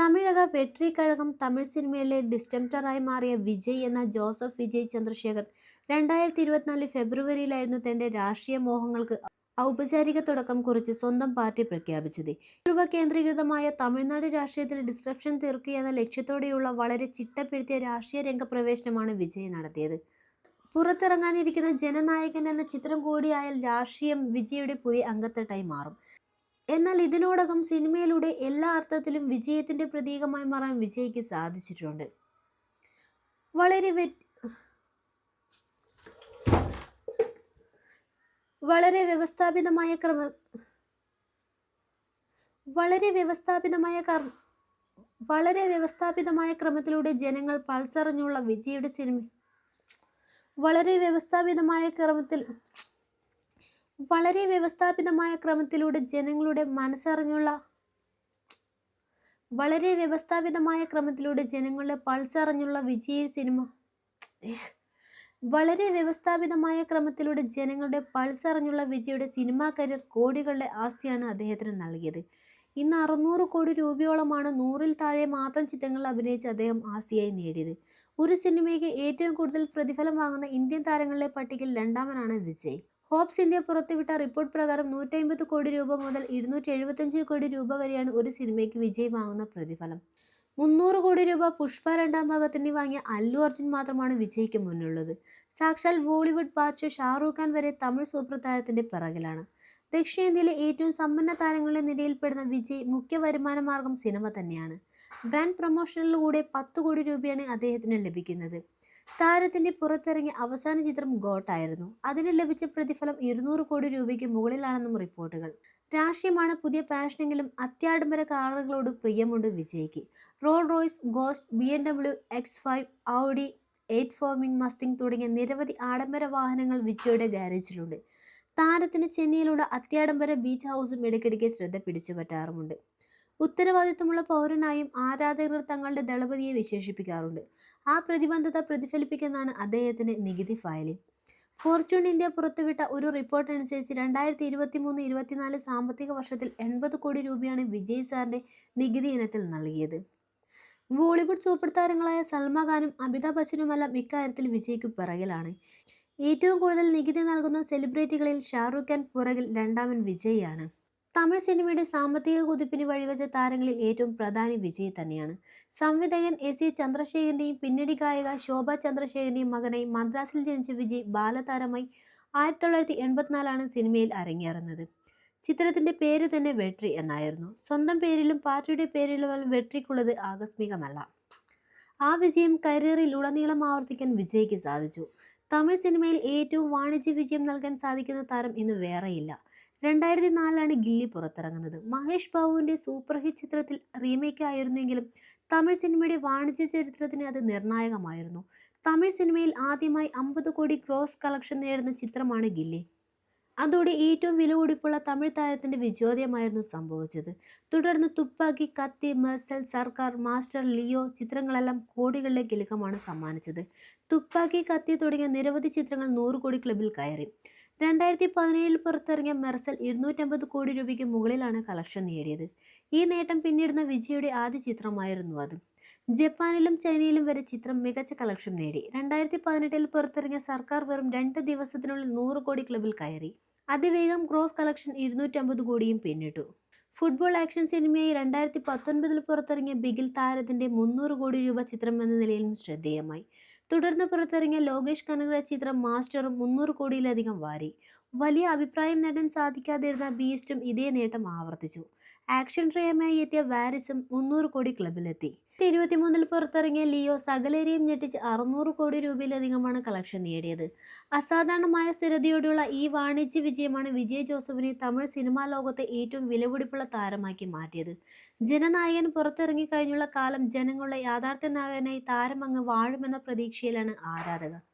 തമിഴക വെട്രി കഴകം തമിഴ് സിനിമയിലെ ഡിസ്റ്റംറ്ററായി മാറിയ വിജയ് എന്ന ജോസഫ് വിജയ് ചന്ദ്രശേഖർ രണ്ടായിരത്തി ഇരുപത്തിനാല് ഫെബ്രുവരിയിലായിരുന്നു തന്റെ രാഷ്ട്രീയ മോഹങ്ങൾക്ക് ഔപചാരിക തുടക്കം കുറിച്ച് സ്വന്തം പാർട്ടി പ്രഖ്യാപിച്ചത്. ധ്രുവ കേന്ദ്രീകൃതമായ തമിഴ്നാട് രാഷ്ട്രീയത്തിൽ ഡിസ്ട്രപ്ഷൻ തീർക്കുക എന്ന ലക്ഷ്യത്തോടെയുള്ള വളരെ ചിട്ടപ്പെടുത്തിയ രാഷ്ട്രീയ രംഗപ്രവേശനമാണ് വിജയ് നടത്തിയത്. പുറത്തിറങ്ങാനിരിക്കുന്ന ജനനായകൻ എന്ന ചിത്രം കൂടിയായാൽ രാഷ്ട്രീയം വിജയുടെ പുതിയ അംഗത്തട്ടായി മാറും. എന്നാൽ ഇതിനോടകം സിനിമയിലൂടെ എല്ലാ അർത്ഥത്തിലും വിജയത്തിന്റെ പ്രതീകമായി മാറാൻ വിജയ്ക്ക് സാധിച്ചിട്ടുണ്ട്. വളരെ വളരെ വ്യവസ്ഥാപിതമായ ക്രമ വളരെ വ്യവസ്ഥാപിതമായ കർ- വളരെ വ്യവസ്ഥാപിതമായ ക്രമത്തിലൂടെ ജനങ്ങൾ പൾസറിഞ്ഞുള്ള വിജയുടെ സിനിമ വളരെ വ്യവസ്ഥാപിതമായ ക്രമത്തിൽ വളരെ വ്യവസ്ഥാപിതമായ ക്രമത്തിലൂടെ ജനങ്ങളുടെ മനസ്സറിഞ്ഞുള്ള വളരെ വ്യവസ്ഥാപിതമായ ക്രമത്തിലൂടെ ജനങ്ങളുടെ പൾസ് അറിഞ്ഞുള്ള വിജയ് സിനിമ. വളരെ വ്യവസ്ഥാപിതമായ ക്രമത്തിലൂടെ ജനങ്ങളുടെ പൾസ് അറിഞ്ഞുള്ള വിജയുടെ സിനിമാ കരിയർ കോടികളുടെ ആസ്തിയാണ് അദ്ദേഹത്തിന് നൽകിയത്. ഇന്ന് അറുന്നൂറ് കോടി രൂപയോളമാണ് നൂറിൽ താഴെ മാത്രം ചിത്രങ്ങൾ അഭിനയിച്ച് അദ്ദേഹം ആസ്തിയായി നേടിയത്. ഒരു സിനിമയ്ക്ക് ഏറ്റവും കൂടുതൽ പ്രതിഫലം വാങ്ങുന്ന ഇന്ത്യൻ താരങ്ങളുടെ പട്ടികയിൽ രണ്ടാമനാണ് വിജയ്. ഹോപ്സ് ഇന്ത്യ പുറത്തുവിട്ട റിപ്പോർട്ട് പ്രകാരം നൂറ്റമ്പത് കോടി രൂപ മുതൽ ഇരുന്നൂറ്റി എഴുപത്തഞ്ച് കോടി രൂപ വരെയാണ് ഒരു സിനിമയ്ക്ക് വിജയമാകുന്ന വാങ്ങുന്ന പ്രതിഫലം. മുന്നൂറ് കോടി രൂപ പുഷ്പ രണ്ടാം ഭാഗത്തിന് വാങ്ങിയ അല്ലു അർജുൻ മാത്രമാണ് വിജയിക്ക് മുന്നിലുള്ളത്. സാക്ഷാൽ ബോളിവുഡ് ബാച്ച് ഷാറൂഖ് ഖാൻ വരെ തമിഴ് സൂപ്പർ താരത്തിന്റെ പിറകിലാണ്. ദക്ഷിണേന്ത്യയിലെ ഏറ്റവും സമ്പന്ന താരങ്ങളുടെ നിരയിൽപ്പെടുന്ന വിജയ് മുഖ്യ വരുമാന മാർഗം സിനിമ തന്നെയാണ്. ബ്രാൻഡ് പ്രൊമോഷനിലൂടെ പത്ത് കോടി രൂപയാണ് അദ്ദേഹത്തിന് ലഭിക്കുന്നത്. താരത്തിന്റെ പുറത്തിറങ്ങിയ അവസാന ചിത്രം ഗോട്ടായിരുന്നു. അതിന് ലഭിച്ച പ്രതിഫലം ഇരുന്നൂറ് കോടി രൂപയ്ക്ക് മുകളിലാണെന്നും റിപ്പോർട്ടുകൾ. രാഷ്ട്രീയമാണ് പുതിയ പാഷനെങ്കിലും അത്യാഡംബര കാറുകളോട് പ്രിയമുണ്ട് വിജയ്ക്ക്. Rolls Royce Ghost B M W X five Audi eight foaming Mustang തുടങ്ങിയ നിരവധി ആഡംബര വാഹനങ്ങൾ വിജയുടെ ഗാരേജിലുണ്ട്. താരത്തിന് ചെന്നൈയിലുള്ള അത്യാഡംബര ബീച്ച് ഹൗസും ഇടയ്ക്കിടയ്ക്ക് ശ്രദ്ധ പിടിച്ചു പറ്റാറുമുണ്ട് ഉത്തരവാദിത്തമുള്ള പൗരനായും ആരാധകർ തങ്ങളുടെ ദളപതിയെ വിശേഷിപ്പിക്കാറുണ്ട്. ആ പ്രതിബന്ധത പ്രതിഫലിപ്പിക്കുന്നതാണ് അദ്ദേഹത്തിന്റെ നികുതി ഫയലിംഗ് ഫോർച്യൂൺ ഇന്ത്യ പുറത്തുവിട്ട ഒരു റിപ്പോർട്ട് അനുസരിച്ച് രണ്ടായിരത്തി ഇരുപത്തി മൂന്ന് ഇരുപത്തിനാല് സാമ്പത്തിക വർഷത്തിൽ എൺപത് കോടി രൂപയാണ് വിജയ് സാറിന്റെ നികുതി ഇനത്തിൽ നൽകിയത്. ബോളിവുഡ് സൂപ്പർ താരങ്ങളായ സൽമാ ഖാനും അമിതാഭ് ബച്ചനുമെല്ലാം ഇക്കാര്യത്തിൽ വിജയ്ക്ക് പിറകിലാണ്. ഏറ്റവും കൂടുതൽ നികുതി നൽകുന്ന സെലിബ്രിറ്റികളിൽ ഷാറൂഖ് ഖാൻ പുറകിൽ രണ്ടാമൻ വിജയ് ആണ് തമിഴ് സിനിമയുടെ സാമ്പത്തിക കുതിപ്പിന് വഴിവെച്ച താരങ്ങളിൽ ഏറ്റവും പ്രധാനി വിജയ് തന്നെയാണ്. സംവിധായകൻ എസ് എ ചന്ദ്രശേഖരന്റെയും പിന്നണി ഗായിക ശോഭ ചന്ദ്രശേഖരന്റെയും മകനായി മദ്രാസിൽ ജനിച്ച വിജയ് ബാലതാരമായി ആയിരത്തി തൊള്ളായിരത്തി എൺപത്തിനാലാണ് സിനിമയിൽ അരങ്ങേറുന്നത്. ചിത്രത്തിന്റെ പേര് തന്നെ വെട്രി എന്നായിരുന്നു. സ്വന്തം പേരിലും പാർട്ടിയുടെ പേരിലും വെട്രിക്കുള്ളത് ആകസ്മികമല്ല. ആ വിജയം കരിയറിൽ ഉടനീളം ആവർത്തിക്കാൻ വിജയ്ക്ക് സാധിച്ചു. തമിഴ് സിനിമയിൽ ഏറ്റവും വാണിജ്യ വിജയം നൽകാൻ സാധിക്കുന്ന താരം ഇന്ന് വേറെയില്ല. രണ്ടായിരത്തി നാലിലാണ് ഗില്ലി പുറത്തിറങ്ങുന്നത്. മഹേഷ് ബാബുവിന്റെ സൂപ്പർ ഹിറ്റ് ചിത്രത്തിൽ റീമേക്ക് ആയിരുന്നെങ്കിലും തമിഴ് സിനിമയുടെ വാണിജ്യ ചരിത്രത്തിന് അത് നിർണായകമായിരുന്നു. തമിഴ് സിനിമയിൽ ആദ്യമായി അമ്പത് കോടി ക്രോസ് കളക്ഷൻ നേടുന്ന ചിത്രമാണ് ഗില്ലി. അതോടെ ഏറ്റവും വില കൂടിപ്പുള്ള തമിഴ് താരത്തിന്റെ വിജയോദയമായിരുന്നു സംഭവിച്ചത്. തുടർന്ന് തുപ്പാക്കി കത്തി മെർസൽ സർക്കാർ മാസ്റ്റർ ലിയോ ചിത്രങ്ങളെല്ലാം കോടികളുടെ കിലുക്കമാണ് സമ്മാനിച്ചത്. തുപ്പാക്കി കത്തി തുടങ്ങിയ നിരവധി ചിത്രങ്ങൾ നൂറ് കോടി ക്ലബിൽ കയറി. രണ്ടായിരത്തി പതിനേഴിൽ പുറത്തിറങ്ങിയ മെർസൽ ഇരുന്നൂറ്റമ്പത് കോടി രൂപയ്ക്ക് മുകളിലാണ് കളക്ഷൻ നേടിയത്. ഈ നേട്ടം പിന്നിടുന്ന വിജയുടെ ആദ്യ ചിത്രമായിരുന്നു അത്. ജപ്പാനിലും ചൈനയിലും വരെ ചിത്രം മികച്ച കളക്ഷൻ നേടി. രണ്ടായിരത്തി പതിനെട്ടിൽ പുറത്തിറങ്ങിയ സർക്കാർ വെറും രണ്ട് ദിവസത്തിനുള്ളിൽ നൂറ് കോടി ക്ലബിൽ കയറി. അതിവേഗം ക്രോസ് കളക്ഷൻ ഇരുന്നൂറ്റമ്പത് കോടിയും പിന്നിട്ടു. ഫുട്ബോൾ ആക്ഷൻ സിനിമയായി രണ്ടായിരത്തി പത്തൊൻപതിൽ പുറത്തിറങ്ങിയ ബിഗിൽ താരത്തിന്റെ മുന്നൂറ് കോടി രൂപ ചിത്രം എന്ന നിലയിലും ശ്രദ്ധേയമായി. തുടർന്ന് പുറത്തിറങ്ങിയ ലോകേഷ് കനകരാജ് ചിത്രം മാസ്റ്റർ മുന്നൂറ് കോടിയിലധികം വാരി. വലിയ അഭിപ്രായം നേടാൻ സാധിക്കാതിരുന്ന ബീസ്റ്റും ഇതേ നേട്ടം ആവർത്തിച്ചു. ആക്ഷൻ ഡ്രേമയായി എത്തിയ വാരിസും മുന്നൂറ് കോടി ക്ലബിലെത്തി. ഇരുപത്തിമൂന്നിൽ പുറത്തിറങ്ങിയ ലിയോ സകലരെയും ഞെട്ടിച്ച് അറുന്നൂറ് കോടി രൂപയിലധികമാണ് കളക്ഷൻ നേടിയത്. അസാധാരണമായ സ്ഥിരതയോടെയുള്ള ഈ വാണിജ്യ വിജയമാണ് വിജയ് ജോസഫിനെ തമിഴ് സിനിമാ ലോകത്തെ ഏറ്റവും വിലപിടിപ്പുള്ള താരമാക്കി മാറ്റിയത്. ജനനായകൻ പുറത്തിറങ്ങി കഴിഞ്ഞുള്ള കാലം ജനങ്ങളുടെ യാഥാർത്ഥ്യ നായകനായി താരമങ്ങ് വാഴുമെന്ന പ്രതീക്ഷയിലാണ് ആരാധകർ.